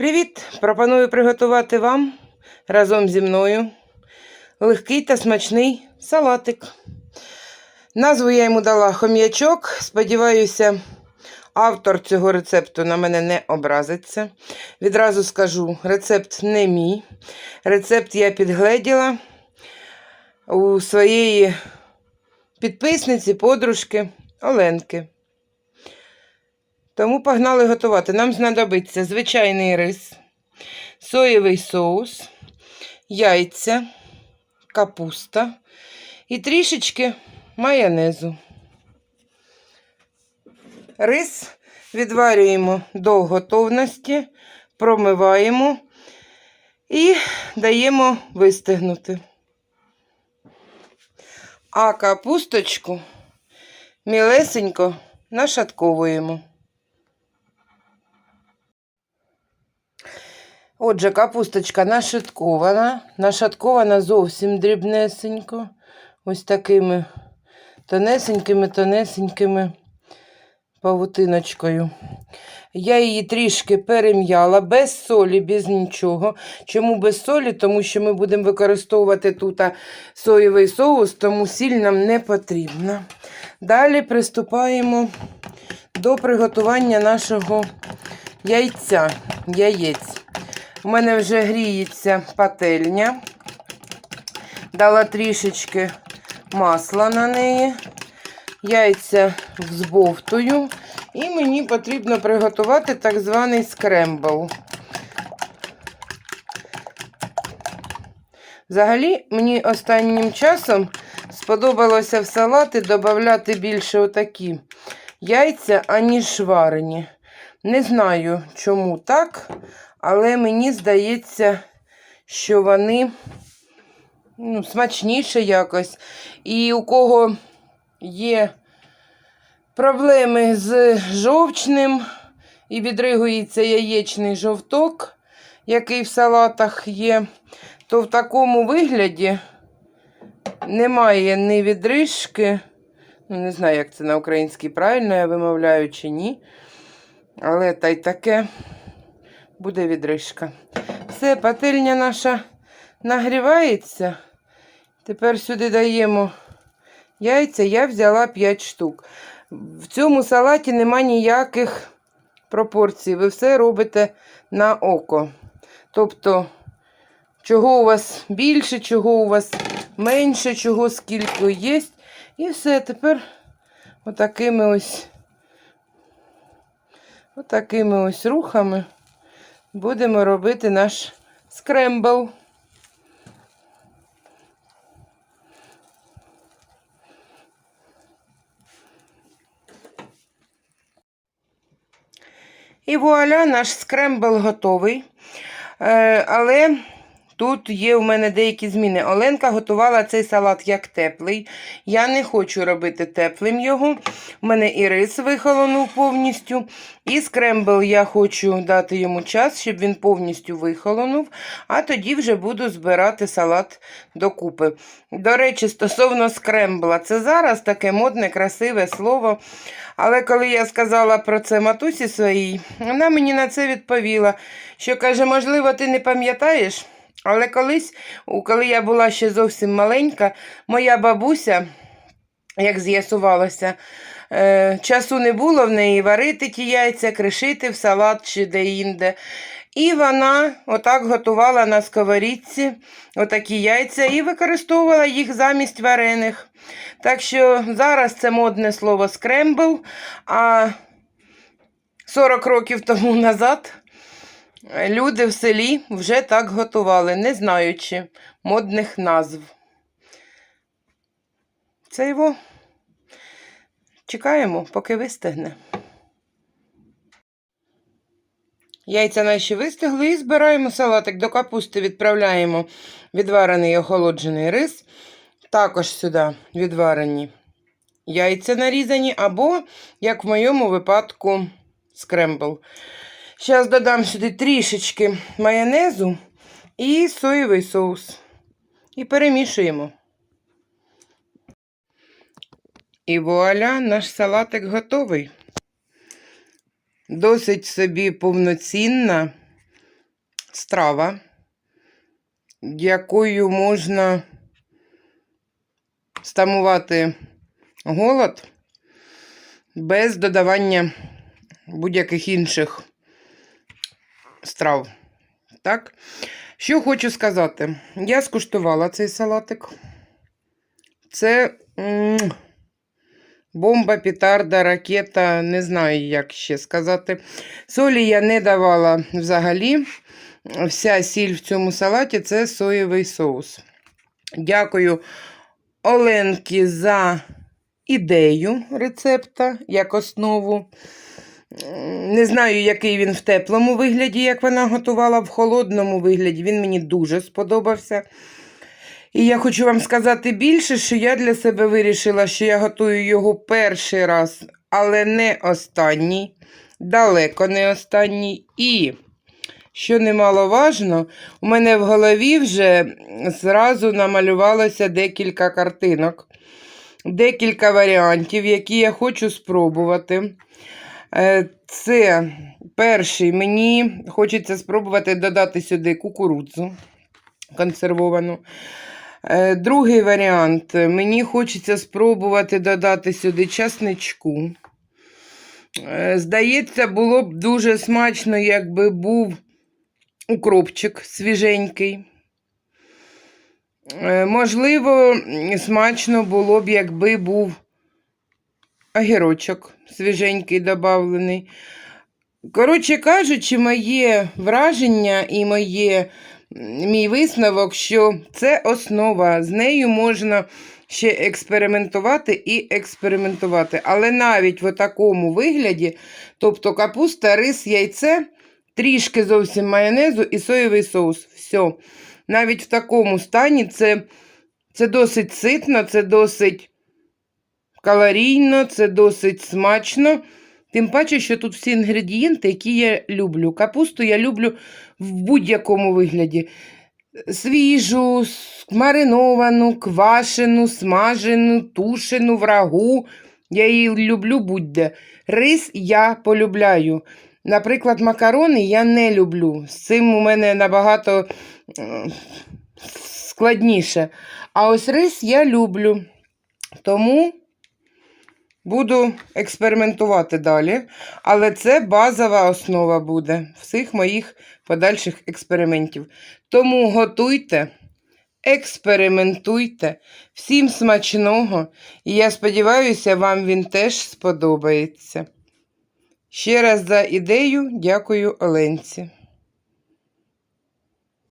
Привіт! Пропоную приготувати вам разом зі мною легкий та смачний салатик. Назву я йому дала хом'ячок. Сподіваюся, автор цього рецепту на мене не образиться. Відразу скажу, рецепт не мій. Рецепт я підгледіла у своєї підписниці, подружки Оленки. Тому погнали готувати. Нам знадобиться звичайний рис, соєвий соус, яйця, капуста і трішечки майонезу. Рис відварюємо до готовності, промиваємо і даємо вистигнути. А капусточку мілесенько нашатковуємо. Отже, капусточка нашаткована, нашаткована зовсім дрібнесенько. Ось такими тонесенькими-тонесенькими павутиночкою. Я її трішки перем'яла, без солі, без нічого. Чому без солі? Тому що ми будемо використовувати тут соєвий соус, тому сіль нам не потрібна. Далі приступаємо до приготування нашого яйця, яєць. У мене вже гріється пательня. Дала трішечки масла на неї. Яйця взбовтую. І мені потрібно приготувати так званий скрембл. Взагалі, мені останнім часом сподобалося в салати додати більше отакі яйця, аніж варені. Не знаю, чому так, але мені здається, що вони ну, смачніше якось. І у кого є проблеми з жовчним і відригується яєчний жовток, який в салатах є, то в такому вигляді немає ні відрижки. Ну, не знаю, як це на українській правильно я вимовляю чи ні. Але та й таке буде відрижка. Все, пательня наша нагрівається. Тепер сюди даємо яйця. Я взяла 5 штук. В цьому салаті нема ніяких пропорцій. Ви все робите на око. Тобто, чого у вас більше, чого у вас менше, чого скільки є. І все, тепер отакими ось отакими ось рухами будемо робити наш скрембл. І вуаля, наш скрембл готовий. Е, але тут є у мене деякі зміни. Оленка готувала цей салат як теплий. Я не хочу робити теплим його. У мене і рис вихолонув повністю. І скрембл я хочу дати йому час, щоб він повністю вихолонув. А тоді вже буду збирати салат докупи. До речі, стосовно скрембла, це зараз таке модне, красиве слово. Але коли я сказала про це матусі своїй, вона мені на це відповіла, що каже, можливо, ти не пам'ятаєш. Але колись, коли я була ще зовсім маленька, моя бабуся, як з'ясувалося, е, часу не було в неї варити ті яйця, кришити в салат чи де-інде. І вона отак готувала на сковорідці отакі яйця і використовувала їх замість варених. Так що зараз це модне слово скрембл, а 40 років тому назад люди в селі вже так готували, не знаючи модних назв. Це його чекаємо, поки вистигне. Яйця наші вистигли і збираємо салатик до капусти, відправляємо відварений охолоджений рис. Також сюди відварені яйця нарізані, або, як в моєму випадку, скрембл. Зараз додам сюди трішечки майонезу і соєвий соус. І перемішуємо. І вуаля, наш салатик готовий. Досить собі повноцінна, страва, якою можна стамувати голод без додавання будь-яких інших страв. Так? Що хочу сказати. Я скуштувала цей салатик. Це м, бомба, петарда, ракета, не знаю, як ще сказати. Солі я не давала взагалі. Вся сіль в цьому салаті це соєвий соус. Дякую Оленки за ідею рецепта як основу. Не знаю, який він в теплому вигляді, як вона готувала в холодному вигляді. Він мені дуже сподобався. І я хочу вам сказати більше, що я для себе вирішила, що я готую його перший раз, але не останній, далеко не останній. І, що немаловажно, у мене в голові вже зразу намалювалося декілька картинок, декілька варіантів, які я хочу спробувати. Е, Це перший, мені хочеться спробувати додати сюди кукурудзу консервовану. Е, Другий варіант. Мені хочеться спробувати додати сюди часничку. Е, Здається, було б дуже смачно, якби був укропчик свіженький. Можливо, смачно було б, якби був огірочок свіженький добавлений. Коротше кажучи, моє враження і моє, мій висновок, що це основа. З нею можна ще експериментувати і експериментувати. Але навіть в такому вигляді, тобто капуста, рис, яйце, трішки зовсім майонезу і соєвий соус. Все. Навіть в такому стані це, це досить ситно, це досить калорійно, це досить смачно. Тим паче, що тут всі інгредієнти, які я люблю. Капусту я люблю в будь-якому вигляді. Свіжу, мариновану, квашену, смажену, тушену, врагу. Я її люблю будь-де. Рис я полюбляю. Наприклад, макарони я не люблю. З цим у мене набагато складніше. А ось рис я люблю. Тому буду експериментувати далі. Але це базова основа буде всіх моїх подальших експериментів. Тому готуйте, експериментуйте. Всім смачного. І я сподіваюся, вам він теж сподобається. Ще раз за ідею дякую Оленці.